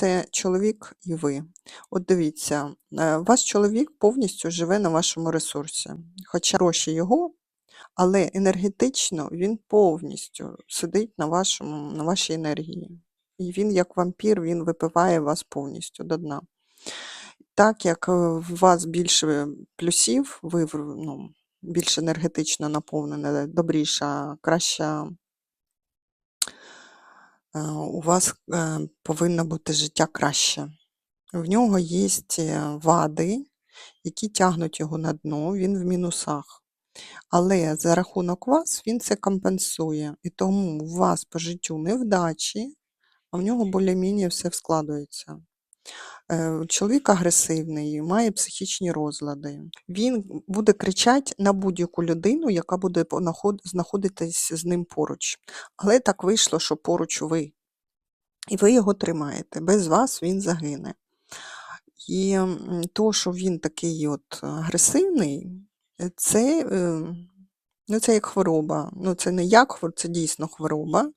Це чоловік і ви. От дивіться, е, ваш чоловік повністю живе на вашому ресурсі, хоча гроші його, але енергетично він повністю сидить на вашому, на вашій енергії. І він, як вампір, він випиває вас повністю до дна. Так як е, в вас більше плюсів, ви ну, більш енергетично наповнена, добріша, краща е, у вас е, повинно бути життя краще. В нього є вади, які тягнуть його на дно, він в мінусах. Але за рахунок вас він це компенсує. І тому у вас по життю невдачі, а в нього більш-менш все складується. Е, Чоловік агресивний, має психічні розлади. Він буде кричати на будь-яку людину, яка буде знаходитись з ним поруч. Але так вийшло, що поруч ви. І ви його тримаєте. Без вас він загине. І то, що він такий от агресивний, це, е, ну, це як хвороба. Ну, це не як хвороба, це дійсно хвороба.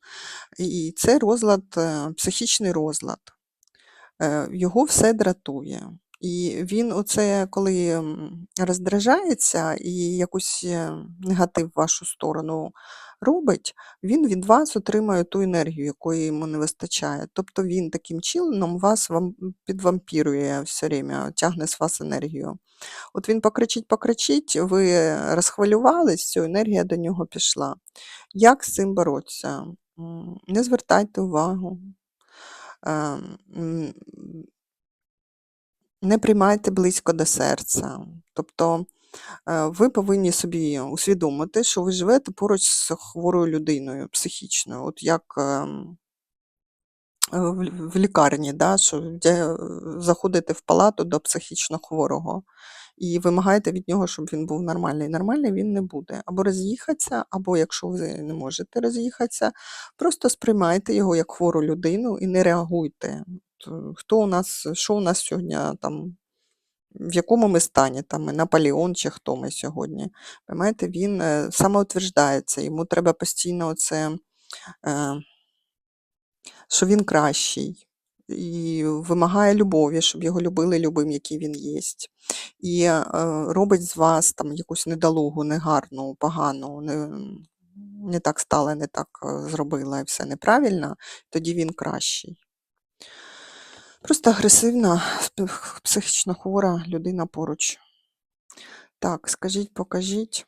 І це розлад, е, психічний розлад. Е, Його все дратує. І він оце, коли роздражається і якийсь е, негатив в вашу сторону робить, він від вас отримує ту енергію, якої йому не вистачає. Тобто він таким чином вас вам підвампірує все время, тягне з вас енергію. От він покричить, покричить, ви розхвилювались, все, енергія до нього пішла. Як з цим боротися? Не звертайте увагу. Ем, Не приймайте близько до серця. Тобто е, ви повинні собі усвідомити, що ви живете поруч з хворою людиною психічною, от як ем, е, в лікарні, да, що е, заходите в палату до психічно хворого і вимагаєте від нього, щоб він був нормальний. Нормальний він не буде. Або роз'їхатися, або якщо ви не можете роз'їхатися, просто сприймайте його як хвору людину і не реагуйте. Е, Хто у нас, що у нас сьогодні там, в якому ми стані, там Наполеон чи хто ми сьогодні. Понимаєте, він е, самоутверждається, йому треба постійно оце. Е, що він кращий, і вимагає любові, щоб його любили любим, який він є. І е, робить з вас там якусь недолугу, негарну, погану, не, не так стала, не так е, зробила і все неправильно, тоді він кращий. Просто агресивна, психічно хвора людина поруч. Так, скажіть, покажіть.